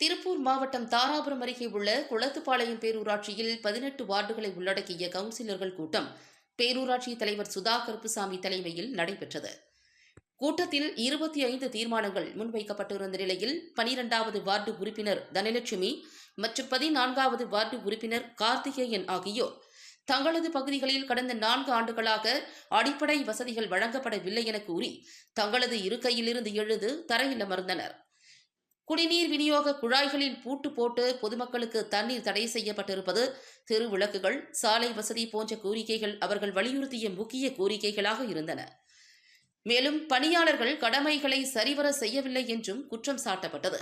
திருப்பூர் மாவட்டம் தாராபுரம் அருகே உள்ள குளத்துப்பாளையம் பேரூராட்சியில் பதினெட்டு வார்டுகளை உள்ளடக்கிய கவுன்சிலர்கள் கூட்டம் பேரூராட்சி தலைவர் சுதா கருப்புசாமி தலைமையில் நடைபெற்றது. கூட்டத்தில் இருபத்தி ஐந்து தீர்மானங்கள் முன்வைக்கப்பட்டிருந்த நிலையில் பனிரெண்டாவது வார்டு உறுப்பினர் தனலட்சுமி மற்றும் பதினான்காவது வார்டு உறுப்பினர் கார்த்திகேயன் ஆகியோர். தங்களது பகுதிகளில் கடந்த நான்கு ஆண்டுகளாக அடிப்படை வசதிகள் வழங்கப்படவில்லை என கூறி தங்களது இருக்கையிலிருந்து எழுந்து தரையில் அமர்ந்தனர் குடிநீர் விநியோக குழாய்களில் பூட்டு போட்டு பொதுமக்களுக்கு தண்ணீர் தடை செய்யப்பட்டிருப்பது தெரு விளக்குகள் சாலை வசதி போன்ற கோரிக்கைகள் அவர்கள் வலியுறுத்திய முக்கிய கோரிக்கைகளாக இருந்தன. மேலும் பணியாளர்கள் கடமைகளை சரிவர செய்யவில்லை என்றும் குற்றம் சாட்டப்பட்டது.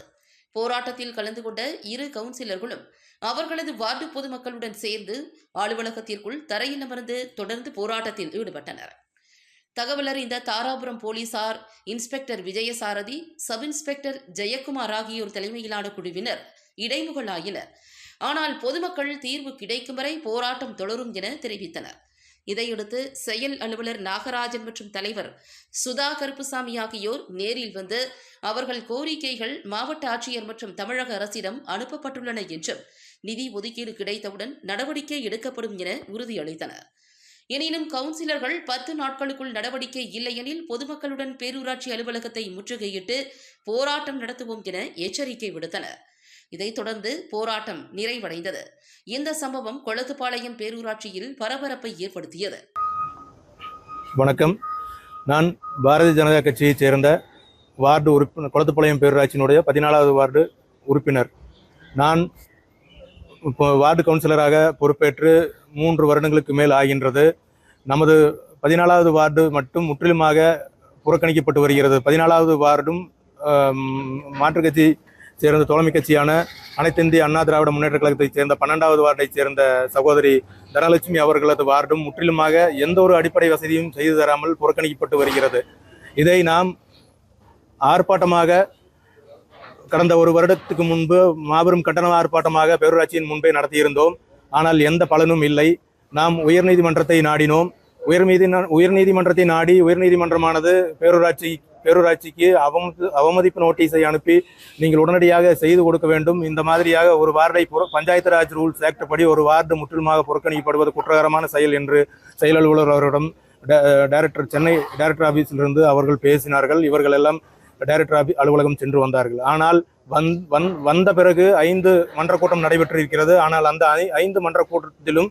போராட்டத்தில் கலந்து கொண்ட இரு கவுன்சிலர்களும் அவர்களது வார்டு பொதுமக்களுடன் சேர்ந்து அலுவலகத்திற்குள் தரையில் அமர்ந்து தொடர்ந்து போராட்டத்தில் ஈடுபட்டனர். தகவல் அறிந்த தாராபுரம் போலீசார் inspector Vijayasarathi sub inspector Jayakumar ஆகியோர் தலைமையிலான குழுவினர் இடைமுகலாயினர் ஆனால் பொதுமக்கள் தீர்வு கிடைக்கும் வரை போராட்டம் தொடரும் என தெரிவித்தனர். இதையடுத்து செயல் அலுவலர் நாகராஜன் மற்றும் தலைவர் சுதா கருப்புசாமி ஆகியோர் நேரில் வந்து அவர்கள் கோரிக்கைகள் மாவட்ட ஆட்சியர் மற்றும் தமிழக அரசிடம் அனுப்பப்பட்டுள்ளன என்றும் நிதி ஒதுக்கீடு கிடைத்தவுடன் நடவடிக்கை எடுக்கப்படும் என உறுதியளித்தனர். எனினும் கவுன்சிலர்கள் பத்து நாட்களுக்குள் நடவடிக்கை இல்லையெனில் பொதுமக்களுடன் பேரூராட்சி அலுவலகத்தை முற்றுகையிட்டு போராட்டம் நடத்துவோம் என எச்சரிக்கை விடுத்தனர். இதைத் தொடர்ந்து போராட்டம் நிறைவடைந்தது. இந்த சம்பவம் கொளத்துப்பாளையம் பேரூராட்சியில் பரபரப்பை ஏற்படுத்தியது. வணக்கம். நான் பாரதிய ஜனதா கட்சியைச் சேர்ந்த வார்டு உறுப்பினர் குளத்துப்பாளையம் பேரூராட்சியினுடைய பதினாலாவது வார்டு உறுப்பினர். நான் இப்போ வார்டு கவுன்சிலராக பொறுப்பேற்று மூன்று வருடங்களுக்கு மேல் ஆகின்றது. நமது பதினாலாவது வார்டு மட்டும் முற்றிலுமாக புறக்கணிக்கப்பட்டு வருகிறது. பதினாலாவது வார்டும் மாற்றுக் கட்சி சேர்ந்த தோழமை கட்சியான அனைத்திந்திய அண்ணா திராவிட முன்னேற்ற கழகத்தைச் சேர்ந்த பன்னெண்டாவது வார்டைச் சேர்ந்த சகோதரி தனலட்சுமி அவர்களது வார்டும் முற்றிலுமாக எந்த ஒரு அடிப்படை வசதியும் செய்து தராமல் புறக்கணிக்கப்பட்டு வருகிறது. இதை நாம் ஆர்ப்பாட்டமாக கடந்த ஒரு வருடத்துக்கு முன்பு மாபெரும் கட்டண ஆர்ப்பாட்டமாக பேரூராட்சியின் முன்பே நடத்தியிருந்தோம். ஆனால் எந்த பலனும் இல்லை. நாம் உயர்நீதிமன்றத்தை நாடினோம். உயர்நீதி உயர்நீதிமன்றத்தை நாடி உயர்நீதிமன்றமானது பேரூராட்சி பேரூராட்சிக்கு அவமதி அவமதிப்பு நோட்டீஸை அனுப்பி நீங்கள் உடனடியாக செய்து கொடுக்க வேண்டும். இந்த மாதிரியாக ஒரு வார்டை புற பஞ்சாயத்து ராஜ் ரூல்ஸ் ஆக்ட் படி ஒரு வார்டு முற்றிலுமாக புறக்கணிக்கப்படுவது குற்றகரமான செயல் என்று செயல் அலுவலர் அவரிடம் டைரக்டர் சென்னை டைரக்டர் ஆஃபீஸிலிருந்து அவர்கள் பேசினார்கள். இவர்கள் எல்லாம் டைரக்டர் ஆபி அலுவலகம் சென்று வந்தார்கள். ஆனால் வந் வந் வந்த பிறகு ஐந்து மன்ற கூட்டம் நடைபெற்றிருக்கிறது. ஆனால் அந்த ஐ- ஐந்து மன்ற கூட்டத்திலும்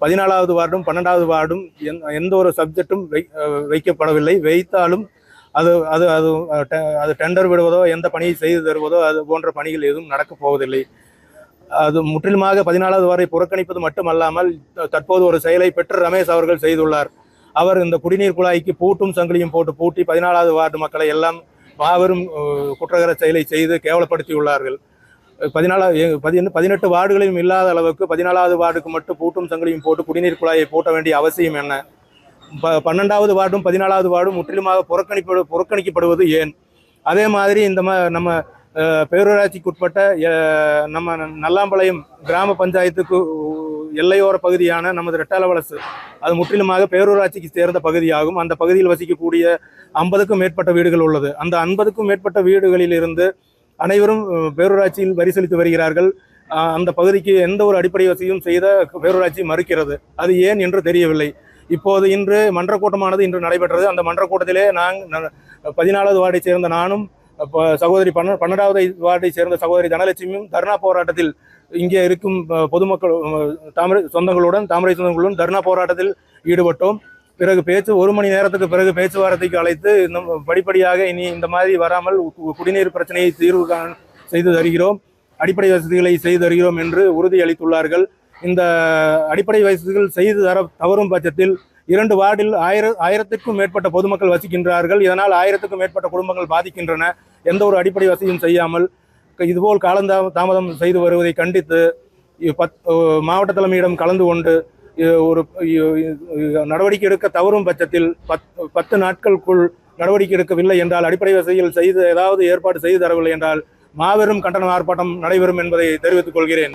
பதினாலாவது வார்டும் பன்னெண்டாவது வார்டும் எந்த- எந்த ஒரு சப்ஜெக்டும் வை வைக்கப்படவில்லை. வைத்தாலும் அது அது அது அது டெண்டர் விடுவதோ எந்த பணியை செய்து தருவதோ அது போன்ற பணிகள் எதுவும் நடக்கப் போவதில்லை. அது முற்றிலுமாக பதினாலாவது வாரை புறக்கணிப்பது மட்டுமல்லாமல் தற்போது ஒரு செயலை பெற்று ரமேஷ் அவர்கள் செய்துள்ளார். அவர் இந்த குடிநீர் குழாய்க்கு பூட்டும் சங்கிலியும் போட்டு பூட்டி பதினாலாவது வார்டு மக்களை எல்லாம் மாபெரும் குற்றகர செயலை செய்து கேவலப்படுத்தியுள்ளார்கள். பதினாலா பதினெட்டு பதினெட்டு வார்டுகளிலும் இல்லாத அளவுக்கு பதினாலாவது வார்டுக்கு மட்டும் பூட்டும் சங்கிலியும் போட்டு குடிநீர் குழாயை பூட்ட வேண்டிய அவசியம் என்ன? ப பன்னெண்டாவது வார்டும் பதினாலாவது வார்டும் முற்றிலுமாக புறக்கணிப்படு புறக்கணிக்கப்படுவது ஏன்? அதே மாதிரி இந்த ம நம்ம பேரூராட்சிக்கு பேரூராட்சிக்குட்பட்ட நம்ம நல்லாம்பாளையம் கிராம பஞ்சாயத்துக்கு எல்லையோர பகுதியான நமது ரெட்டாலவலசு அது முற்றிலுமாக பேரூராட்சிக்கு சேர்ந்த பகுதியாகும். அந்த பகுதியில் வசிக்கக்கூடிய ஐம்பதுக்கும் மேற்பட்ட வீடுகள் உள்ளது. அந்த ஐம்பதுக்கும் மேற்பட்ட வீடுகளில் இருந்து அனைவரும் பேரூராட்சியில் வரி செலுத்தி வருகிறார்கள் அந்த பகுதிக்கு எந்த ஒரு அடிப்படை வசதியும் செய்த பேரூராட்சி மறுக்கிறது. அது ஏன் என்று தெரியவில்லை. இப்போது இன்று மன்ற கூட்டமானது இன்று நடைபெற்றது. அந்த மன்ற கூட்டத்திலே நான் ந- பதினாலாவது வார்டை சேர்ந்த நானும் சகோதரி பன்ன பன்னெண்டாவது வார்டை சேர்ந்த சகோதரி தனலட்சுமியும் தர்ணா போராட்டத்தில் இங்கே இருக்கும் பொதுமக்கள் தாமரை சொந்தங்களுடன் தாமரை சொந்தங்களுடன் தர்ணா போராட்டத்தில் ஈடுபட்டோம். பிறகு பேச்சு ஒரு மணி நேரத்துக்கு பிறகு பேச்சுவார்த்தைக்கு அழைத்து இந்த படிப்படியாக இனி இந்த மாதிரி வராமல் குடிநீர் பிரச்சனையை தீர்வு செய்து தருகிறோம். அடிப்படை வசதிகளை செய்து தருகிறோம் என்று உறுதியளித்துள்ளார்கள். இந்த அடிப்படை வசதிகள் செய்து தர தவறும் பட்சத்தில் இரண்டு வார்டில் ஆயிர ஆயிரத்திற்கும் மேற்பட்ட பொதுமக்கள் வசிக்கின்றார்கள். இதனால் ஆயிரத்துக்கும் மேற்பட்ட குடும்பங்கள் பாதிக்கின்றன. எந்த ஒரு அடிப்படை வசதியும் செய்யாமல் இதுபோல் காலந்தா தாமதம் செய்து வருவதை கண்டித்து பத் மாவட்ட தலைமையிடம் கலந்து கொண்டு ஒரு நடவடிக்கை எடுக்க தவறும் பட்சத்தில் பத் பத்து நாட்களுக்குள் நடவடிக்கை எடுக்கவில்லை என்றால் அடிப்படை வசதிகள் செய்து ஏதாவது ஏற்பாடு செய்து தரவில்லை என்றால் மாபெரும் கண்டன ஆர்ப்பாட்டம் நடைபெறும் என்பதை தெரிவித்துக் கொள்கிறேன்.